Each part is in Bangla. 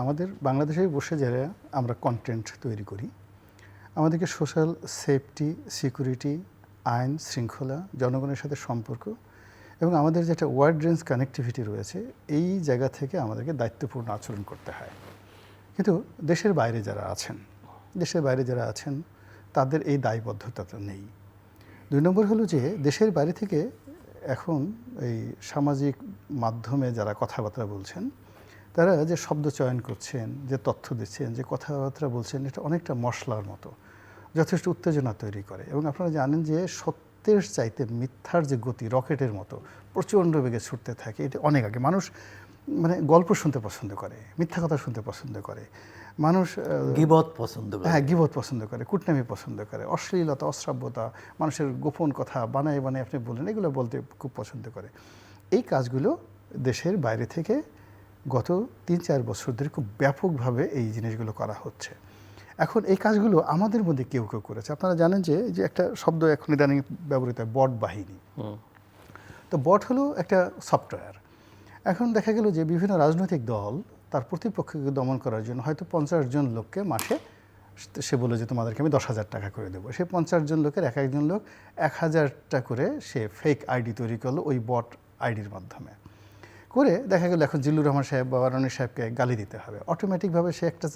আমাদের বাংলাদেশে বসে যারা আমরা কন্টেন্ট তৈরি করি, আমাদেরকে সোশ্যাল সেফটি সিকিউরিটি আইন শৃঙ্খলা, জনগণের সাথে সম্পর্ক এবং আমাদের যেটা ওয়ার্ড রেঞ্জ কানেক্টিভিটি রয়েছে, এই জায়গা থেকে আমাদেরকে দায়িত্বপূর্ণ আচরণ করতে হয়। কিন্তু দেশের বাইরে যারা আছেন, দেশের বাইরে যারা আছেন, তাদের এই দায়বদ্ধতাটা নেই। দুই নম্বর হলো যে, দেশের বাইরে থেকে এখন এই সামাজিক মাধ্যমে যারা কথাবার্তা বলছেন তারা যে শব্দ চয়ন করছেন যে তথ্য দিচ্ছেন যে কথাবার্তা বলছেন এটা অনেকটা মশলার মতো যথেষ্ট উত্তেজনা তৈরি করে। এবং আপনারা জানেন যে সত্যের চাইতে মিথ্যার যে গতি রকেটের মতো প্রচণ্ড বেগে ছুটতে থাকে এটা অনেক আগে। মানুষ মানে গল্প শুনতে পছন্দ করে মিথ্যা কথা শুনতে পছন্দ করে। মানুষ গিবত পছন্দ করে। হ্যাঁ গিবত পছন্দ করে কুটনামি পছন্দ করে অশ্লীলতা অশ্রাব্যতা মানুষের গোপন কথা বানায় বানায় আপনি বললেন এগুলো বলতে খুব পছন্দ করে। এই কাজগুলো দেশের বাইরে থেকে গত তিন চার বছর ধরে খুব ব্যাপকভাবে এই জিনিসগুলো করা হচ্ছে। এখন এই কাজগুলো আমাদের মধ্যে কেউ কেউ করেছে। আপনারা জানেন যে যে একটা শব্দ এখন ইদানিং ব্যবহৃত হয় বট বাহিনী। তো বট হলো একটা সফটওয়্যার। এখন দেখা গেল যে বিভিন্ন রাজনৈতিক দল তার প্রতিপক্ষকে দমন করার জন্য হয়তো পঞ্চাশ জন লোককে মাসে সে বলে যে তোমাদেরকে আমি দশ হাজার টাকা করে দেবো। সে পঞ্চাশ জন লোকের এক একজন লোক এক হাজারটা করে সে ফেক আইডি তৈরি করল ওই বট আইডির মাধ্যমে। করে দেখা গেল এখন জিল্লুর রহমান সাহেব বা রনি সাহেবকে গালি দিতে হবে। অটোমেটিকভাবে সে একটা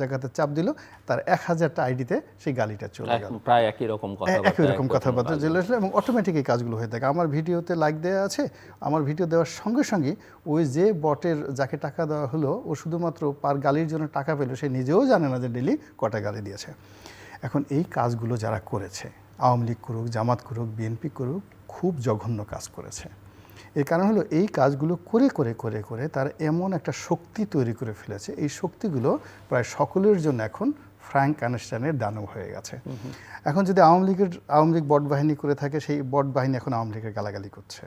জায়গাতে চাপ দিল তার এক হাজারটা আইডিতে সেই গালিটা চলে গেল। প্রায় একই রকম একই রকম কথাবার্তা চলে আসলে এবং অটোমেটিক এই কাজগুলো হয়ে থাকে। আমার ভিডিওতে লাইক দেওয়া আছে আমার ভিডিও দেওয়ার সঙ্গে সঙ্গে ওই যে বটের যাকে টাকা দেওয়া হলো ও শুধুমাত্র পার গালির জন্য টাকা পেল সে নিজেও জানে না যে ডেলি কটা গালি দিয়েছে। এখন এই কাজগুলো যারা করেছে আওয়ামী লীগ করুক জামাত করুক বিএনপি করুক খুব জঘন্য কাজ করেছে। এর কারণ হলো এই কাজগুলো করে করে করে করে তার এমন একটা শক্তি তৈরি করে ফেলেছে। এই শক্তিগুলো প্রায় সকলের জন্য এখন ফ্র্যাঙ্ক আনুষ্ঠানের দানব হয়ে গেছে। এখন যদি আওয়ামী লীগের আওয়ামী লীগ বট বাহিনী করে থাকে সেই বট বাহিনী এখন আওয়ামী লীগের গালাগালি করছে।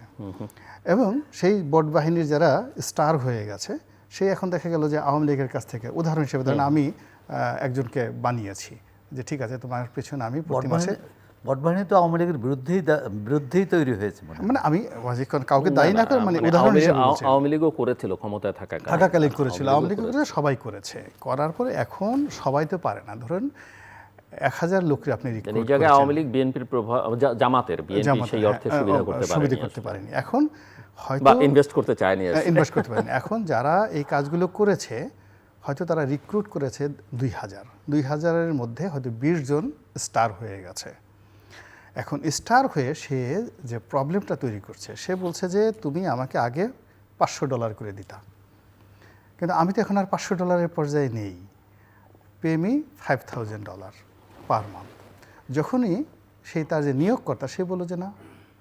এবং সেই বট বাহিনীর যারা স্টার হয়ে গেছে সেই এখন দেখা গেল যে আওয়ামী লীগের কাছ থেকে উদাহরণ হিসেবে ধরেন আমি একজনকে বানিয়েছি যে ঠিক আছে তোমার পেছনে আমি প্রতি মাসে বটবাহিনী তো আওয়ামী লীগের বিরুদ্ধেই বিরুদ্ধেই তৈরি হয়েছে মানে আমি যে কাউকে দায়ী না করে মানে উদাহরণ আওয়ামী- হিসেবে আওয়ামী লীগও করেছিল ক্ষমতায় থাকা থাকাকালীন করেছিল আওয়ামী লীগ করেছে সবাই করেছে। করার পরে এখন সবাই তো পারে না। ধরুন এক হাজার লোককে আপনি এই জায়গায় আওয়ামী লীগ বিএনপির প্রভাব জামাতের বিএনপি সেই হ্যাঁ, অর্থে সুবিধা আহ, করতে সুবিধা পারেনি। করতে পারেনি। এখন হয়তো বা ইনভেস্ট করতে চায়নি ইনভেস্ট করতে পারেনি। এখন যারা এই কাজগুলো করেছে হয়তো তারা রিক্রুট করেছে দুই হাজার। দুই হাজারের মধ্যে হয়তো বিশ জন স্টার হয়ে গেছে। এখন স্টার হয়ে সে যে প্রবলেমটা তৈরি করছে, সে বলছে যে তুমি আমাকে আগে পাঁচশো ডলার করে দিতা। কিন্তু আমি তো এখন আর পাঁচশো ডলারের পর্যায়ে নেই। Pay me five thousand dollar per month যখনই সেই তার যে নিয়োগকর্তা সে বলল যে না,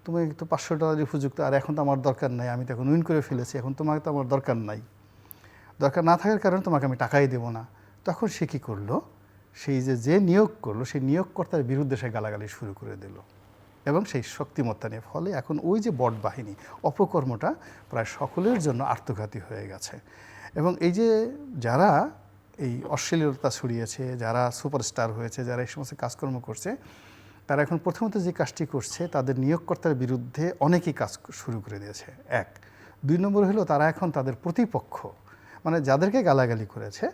তুমি তো পাঁচশো ডলারই উপযুক্ত, আর এখন তো আমার দরকার নাই, আমি তো এখন উইন করে ফেলেছি, এখন তোমাকে তো আমার দরকার নাই। দরকার না থাকার কারণে তোমাকে আমি টাকাই দেবো না। তখন সে কী করল? সেই যে যে নিয়োগ করল, সেই নিয়োগকর্তার বিরুদ্ধে সে গালাগালি শুরু করে দিল। এবং সেই শক্তিমত্তা নিয়ে, ফলে এখন ওই যে বট বাহিনী, অপকর্মটা প্রায় সকলের জন্য আত্মঘাতী হয়ে গেছে। এবং এই যে, যারা এই অশ্লীলতা ছড়িয়েছে, যারা সুপারস্টার হয়েছে, যারা এই সমস্ত কাজকর্ম করছে, তারা এখন প্রথমত যে কাজটি করছে, তাদের নিয়োগকর্তার বিরুদ্ধে অনেকেই কাজ শুরু করে দিয়েছে। এক। দুই নম্বর হলো, তারা এখন তাদের প্রতিপক্ষ মানে যাদেরকে গালাগালি করেছে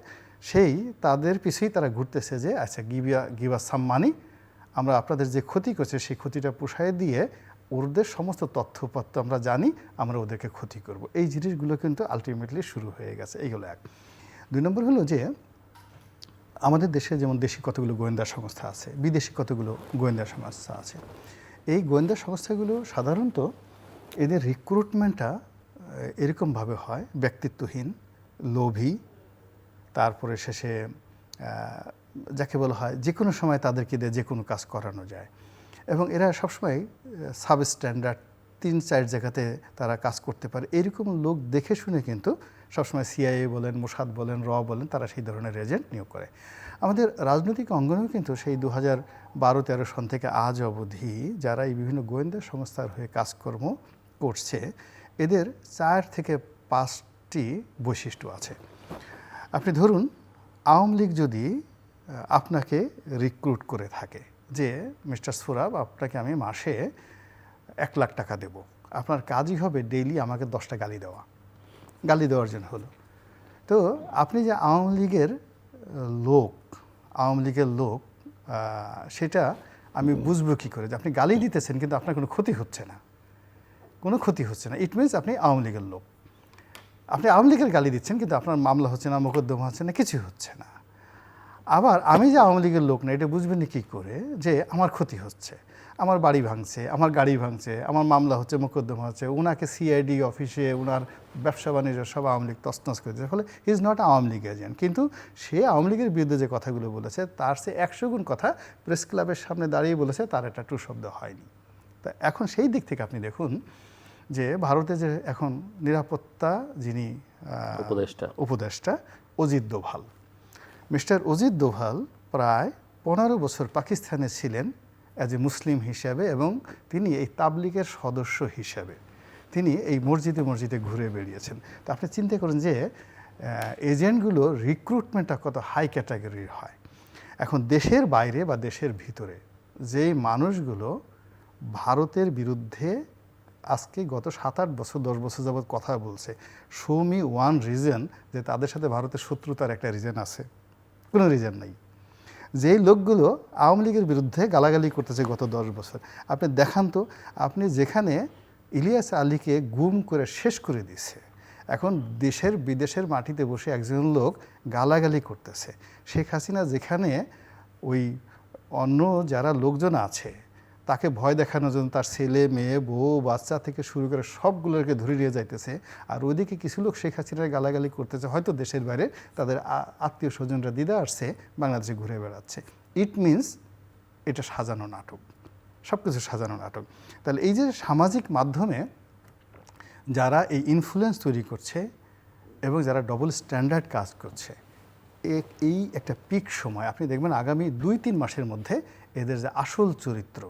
সেই তাদের পিছুই তারা ঘুরতেছে যে আচ্ছা গিবিয়া গিবা সাম মানি আমরা আপনাদের যে ক্ষতি করছে, সেই ক্ষতিটা পোষায় দিয়ে ওদের সমস্ত তথ্যপত্র আমরা জানি, আমরা ওদেরকে ক্ষতি করব। এই জিনিসগুলো কিন্তু আলটিমেটলি শুরু হয়ে গেছে। এইগুলো এক। দুই নম্বর হলো যে, আমাদের দেশে যেমন দেশি কতগুলো গোয়েন্দা সংস্থা আছে, বিদেশি কতগুলো গোয়েন্দা সংস্থা আছে, এই গোয়েন্দা সংস্থাগুলো সাধারণত এদের রিক্রুটমেন্টটা এরকমভাবে হয়, ব্যক্তিত্বহীন, লোভী তারপরে শেষে যাকে বলা হয় যে কোনো সময় তাদেরকে দিয়ে যে কোনো কাজ করানো যায়। এবং এরা সবসময় সাব স্ট্যান্ডার্ড তিন চার জায়গাতে তারা কাজ করতে পারে। এরকম লোক দেখে শুনে কিন্তু সবসময় সিআইএ বলেন, মোসাদ বলেন, র বলেন, তারা সেই ধরনের এজেন্ট নিয়োগ করে। আমাদের রাজনৈতিক অঙ্গনেও কিন্তু সেই দু হাজার বারো তেরো সন থেকে আজ অবধি যারা এই বিভিন্ন গোয়েন্দা সংস্থার হয়ে কাজকর্ম করছে, এদের চার থেকে পাঁচটি বৈশিষ্ট্য আছে। আপনি ধরুন, আওয়ামী লীগ যদি আপনাকে রিক্রুট করে থাকে, যে, মিস্টার সুরাব, আপনাকে আমি মাসে এক লাখ টাকা দেব। আপনার কাজই হবে ডেইলি আমাকে দশটা গালি দেওয়া। গালি দেওয়ার জন্য হলো। তো আপনি যে আওয়ামী লীগের লোক, আওয়ামী লীগের লোক সেটা আমি বুঝব কী করে? যে আপনি গালি দিতেছেন, কিন্তু আপনার কোনো ক্ষতি হচ্ছে না। কোনো ক্ষতি হচ্ছে না। ইট মিনস আপনি আওয়ামী লীগের লোক। আপনি আওয়ামী লীগের গালি দিচ্ছেন, কিন্তু আপনার মামলা হচ্ছে না, মোকদ্দমা হচ্ছে না কিছু হচ্ছে না। আবার আমি যে আওয়ামী লীগের লোক না, এটা বুঝবেন কী করে? যে আমার ক্ষতি হচ্ছে, আমার বাড়ি ভাঙছে, আমার গাড়ি ভাঙছে, আমার মামলা হচ্ছে, মোকদ্দমা হচ্ছে ওনাকে সিআইডি অফিসে ওনার ব্যবসা বাণিজ্য সব আওয়ামী লীগ তছনছ করে দিয়েছে। ফলে is not Awami League agent কিন্তু সে আওয়ামী লীগের বিরুদ্ধে যে কথাগুলো বলেছে, তার সে একশো গুণ কথা প্রেস ক্লাবের সামনে দাঁড়িয়ে বলেছে, তার একটা টু শব্দ হয়নি। তা এখন সেই দিক থেকে আপনি দেখুন যে ভারতে যে এখন নিরাপত্তা যিনি উপদেষ্টা। উপদেষ্টা অজিত দোভাল। মিস্টার অজিত দোভাল প্রায় পনেরো বছর পাকিস্তানে ছিলেন অ্যাজ এ মুসলিম হিসাবে এবং তিনি এই তাবলিগের সদস্য হিসাবে তিনি এই মসজিদে মসজিদে ঘুরে বেরিয়েছেন তো আপনি চিন্তা করেন যে এজেন্টগুলো রিক্রুটমেন্টটা কত হাই ক্যাটাগরির হয়। এখন দেশের বাইরে বা দেশের ভিতরে যেই মানুষগুলো ভারতের বিরুদ্ধে আজকে গত সাত আট বছর, দশ বছর যাবৎ কথা বলছে। শো মি ওয়ান রিজন যে তাদের সাথে ভারতের শত্রুতার একটা রিজন আছে। কোনো রিজন নাই। যেই লোকগুলো আওয়ামী লীগের বিরুদ্ধে গালাগালি করতেছে গত দশ বছর, আপনি দেখান তো, আপনি যেখানে ইলিয়াস আলীকে গুম করে শেষ করে দিছে এখন দেশের বিদেশের মাটিতে বসে একজন লোক গালাগালি করতেছে। শেখ হাসিনা যেখানে ওই অন্য যারা লোকজন আছে তাকে ভয় দেখানোর জন্য তার ছেলে, মেয়ে, বউ, বাচ্চা থেকে শুরু করে সবগুলোকে ধরে নিয়ে যাইতেছে। আর ওইদিকে কিছু লোক শেখ হাসিনার গালাগালি করতেছে। হয়তো দেশের বাইরে তাদের আত্মীয় স্বজনরা দিদা আসছে, বাংলাদেশে ঘুরে বেড়াচ্ছে। ইট মিনস এটা সাজানো নাটক। সব কিছু সাজানো নাটক। তাহলে এই যে সামাজিক মাধ্যমে যারা এই ইনফ্লুয়েন্স তৈরি করছে এবং যারা ডবল স্ট্যান্ডার্ড কাজ করছে এই একটা পিক সময়, আপনি দেখবেন আগামী দুই তিন মাসের মধ্যে এদের যে আসল চরিত্র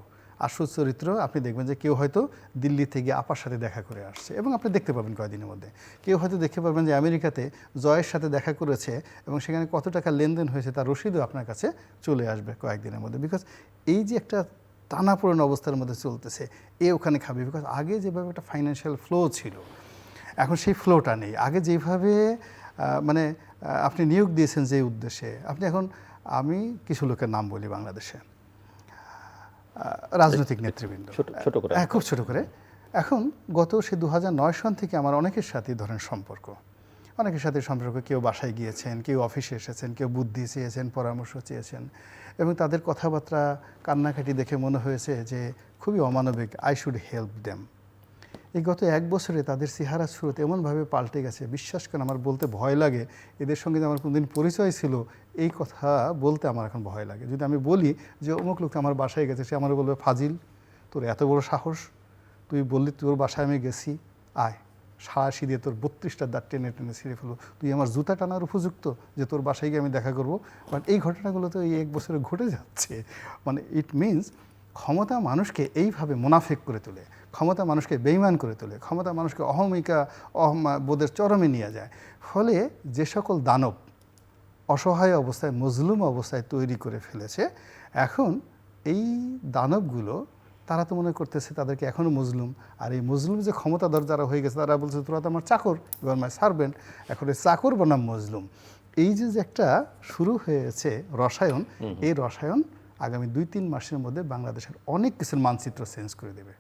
আসল চরিত্র, আপনি দেখবেন যে কেউ হয়তো দিল্লি থেকে আপার সাথে দেখা করে আসছে এবং আপনি দেখতে পাবেন কয়েকদিনের মধ্যে। কেউ হয়তো দেখতে পাবেন যে আমেরিকাতে জয়ের সাথে দেখা করেছে এবং সেখানে কত টাকা লেনদেন হয়েছে তার রসিদও আপনার কাছে চলে আসবে কয়েকদিনের মধ্যে। বিকজ এই যে একটা টানাপোড়েন অবস্থার মধ্যে চলতেছে, এ ওখানে খাবে। বিকজ আগে যেভাবে একটা ফাইন্যান্সিয়াল ফ্লো ছিল, এখন সেই ফ্লোটা নেই। আগে যেভাবে মানে আপনি নিয়োগ দিয়েছেন যে উদ্দেশ্যে, আপনি এখন, আমি কিছু লোকের নাম বলি বাংলাদেশে। রাজনৈতিক নেতৃবৃন্দ। ছোট করে। হ্যাঁ খুব ছোট করে। এখন গত সে দু হাজার নয় সন থেকে আমার অনেকের সাথে ধরেন সম্পর্ক। অনেকের সাথে সম্পর্ক কেউ বাসায় গিয়েছেন কেউ অফিসে এসেছেন কেউ বুদ্ধি চেয়েছেন পরামর্শ চেয়েছেন এবং তাদের কথাবার্তা কান্নাকাটি দেখে মনে হয়েছে যে খুবই অমানবিক আই শুড হেল্প দেম এই গত এক বছরে তাদের চেহারা স্রোত এমনভাবে পাল্টে গেছে বিশ্বাস করেন আমার বলতে ভয় লাগে। এদের সঙ্গে যে আমার কোনোদিন পরিচয় ছিল এই কথা বলতে আমার এখন ভয় লাগে। যদি আমি বলি যে অমুক লোক আমার বাসায় গেছে, সে আমার বলবে, ফাজিল, তোর এত বড় সাহস? তুই বললি তোর বাসায় আমি গেছি, আয়। সাড়াশি দিয়ে তোর বত্রিশটা দাঁত টেনে টেনে ছিঁড়ে ফেলো তুই আমার জুতা টানার উপযুক্ত যে তোর বাসায় গিয়ে আমি দেখা করব। বাট এই ঘটনাগুলো তো এই এক বছরে ঘটে যাচ্ছে। মানে ইট মিনস ক্ষমতা মানুষকে এইভাবে মুনাফেক করে তোলে, ক্ষমতা মানুষকে বেইমান করে তোলে, ক্ষমতা মানুষকে অহমিকা অহমা বোধের চরমে নিয়ে যায়। ফলে যে সকল দানব অসহায় অবস্থায় মজলুম অবস্থায় তৈরি করে ফেলেছে। এখন এই দানবগুলো তারা তো মনে করতেছে তাদেরকে এখনও মজলুম। আর এই মজলুম যে ক্ষমতাধর যারা হয়ে গেছে তারা বলছে তোরা তো আমার চাকর এবার মাই সার্ভেন্ট এখন এই চাকর বনাম মজলুম। এই যে যে একটা শুরু হয়েছে রসায়ন এই রসায়ন আগামী দুই তিন মাসের মধ্যে বাংলাদেশের অনেক কিছুর মানচিত্র চেঞ্জ করে দেবে।